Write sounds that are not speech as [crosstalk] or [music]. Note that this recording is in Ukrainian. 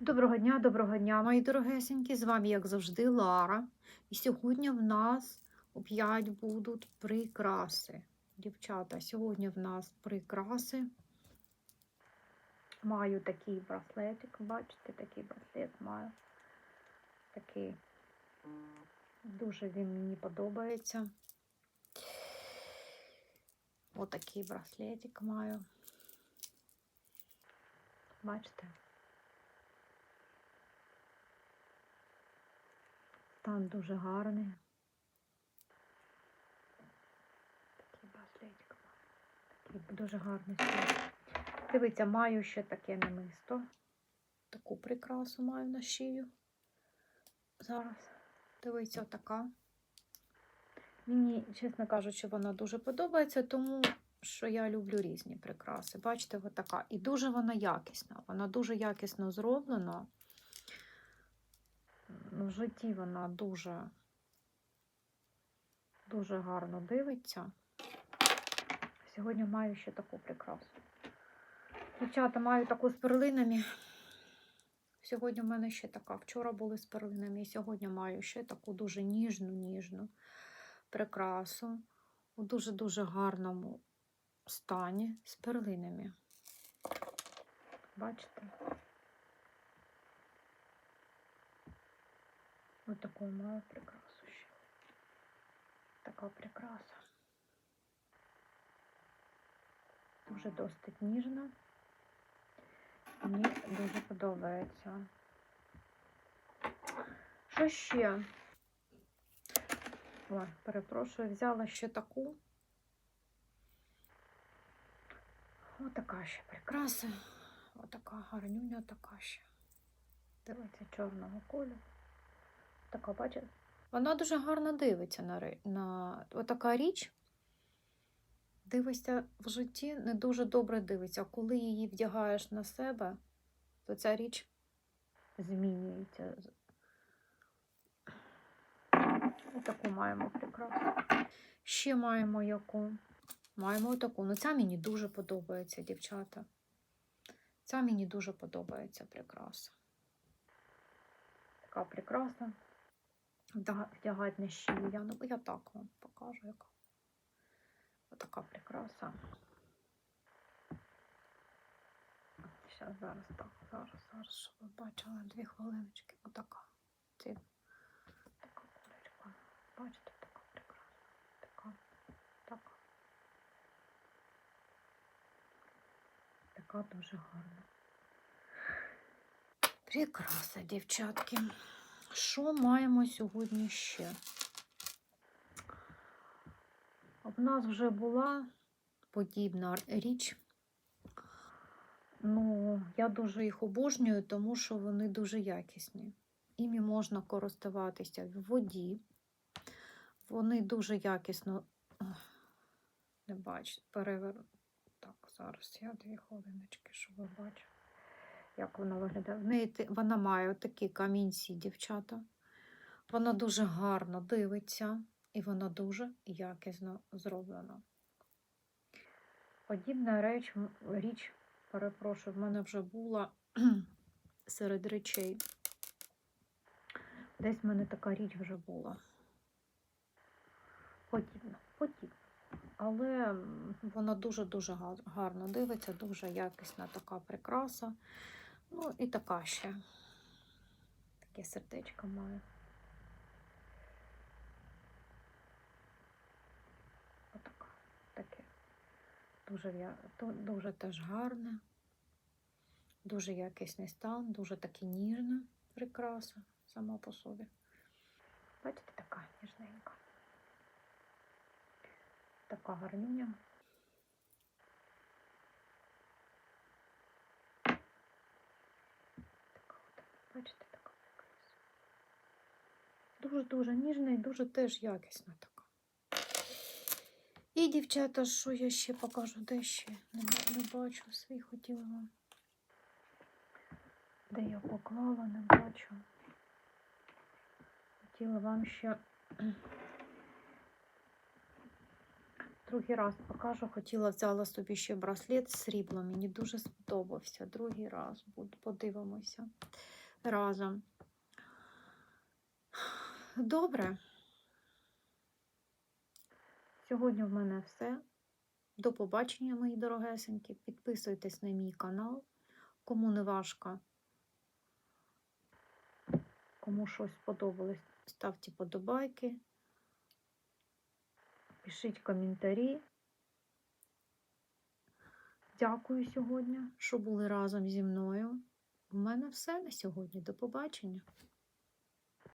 Доброго дня, доброго дня, мої дорогесенькі. З вами, як завжди, Лара. І сьогодні в нас опять будуть прикраси. Дівчата, сьогодні в нас прикраси. Маю такий браслетик, бачите, такий браслет маю. Такий. Дуже він мені подобається. Отакий браслетик маю. Бачите? Стан дуже гарний. Такий браслетик. Такий дуже гарний стан. Дивіться, маю ще таке намисто. Таку прикрасу маю на шию. Зараз. Дивіться, отака. Мені, чесно кажучи, вона дуже подобається, тому що я люблю різні прикраси. Бачите, отака. І дуже вона якісна. Вона дуже якісно зроблена. В житті вона дуже, дуже гарно дивиться. Сьогодні маю ще таку прикрасу. Дівчата, маю таку з перлинами. Сьогодні в мене ще така. Вчора були з перлинами, і сьогодні маю ще таку дуже ніжну, ніжну прикрасу у дуже-дуже гарному стані з перлинами. Бачите? Ось таку маю прикрасу ще. Така прикраса. Дуже досить ніжна. Мені дуже подобається. Що ще? Ой, перепрошую, взяла ще таку. Отака ще прикраса. Отака гарнюня така ще. Дивиться чорного кольору. Така, бачите? Вона дуже гарно дивиться на, на отака річ. Дивиться в житті, не дуже добре дивиться. А коли її вдягаєш на себе, то ця річ змінюється. Отаку маємо прикрасу. Ще маємо яку? Маємо таку. Ну, ця мені дуже подобається, дівчата. Ця мені дуже подобається прикраса. Така прикраса. Вдягати на шию. Я, ну, я так вам покажу, яка. Отака прикраса. Щас, зараз так, зараз, зараз, щоб ви бачили дві хвилиночки. Отака. Ці. Така кулечка. Бачите, така прикраса. Така, така. Така дуже гарна. Прикраса, дівчатки. Що маємо сьогодні ще? В нас вже була подібна річ. Ну, я дуже їх обожнюю, тому що вони дуже якісні. Іми можна користуватися в воді. Вони дуже якісно не бачите, перевер... Так, зараз я дві хвилиночки, щоб ви бачили, як вона виглядає. В неї вона має такі камінці, дівчата. Вона дуже гарно дивиться і вона дуже якісно зроблена. Подібна реч, м- річ, перепрошую, в мене вже була [clears throat] серед речей. Десь в мене така річ вже була. Подібна, подібна. Але вона дуже-дуже гарно дивиться, дуже якісна така прикраса. Ну і така ще. Таке сердечко має. Отака. Таке. Дуже, дуже теж гарне. Дуже якісний стан, дуже таки ніжна прикраса сама по собі. Бачите, така ніжненька. Така гарнюня. Бачите, така прикраса. Дуже-дуже ніжна і дуже теж якісна така. І, дівчата, що я ще покажу, де ще? Не, не бачу свій хотіла вам. Де я поклала, не бачу. Хотіла вам ще Другий раз покажу. Хотіла взяла собі ще браслет з сріблом. Мені дуже сподобався. Другий раз подивимося разом. Добре. Сьогодні в мене все. До побачення, мої дорогесенькі. Підписуйтесь на мій канал. Кому не важко, кому щось сподобалось, ставте подобайки. Пишіть коментарі. Дякую сьогодні, що були разом зі мною. У мене все на сьогодні. До побачення.